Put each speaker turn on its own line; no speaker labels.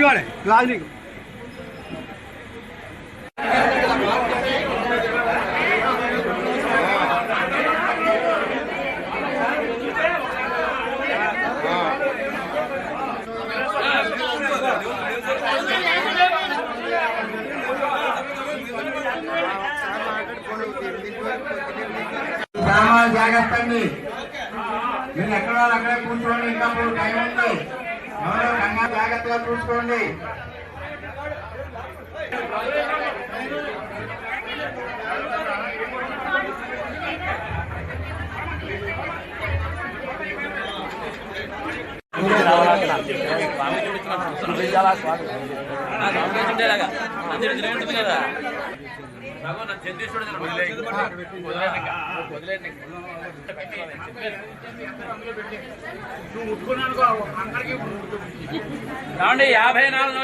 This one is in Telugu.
ఇవ్వాలి. రాజు నీకు
గ్రామాలు జాగ్రత్త అండి. మీరు ఎక్కడ అక్కడే కూర్చోండి. ఇంకా టైం ఉంది. జాగ్రత్తగా చూసుకోండి
ఏమండి యాభై నాలుగు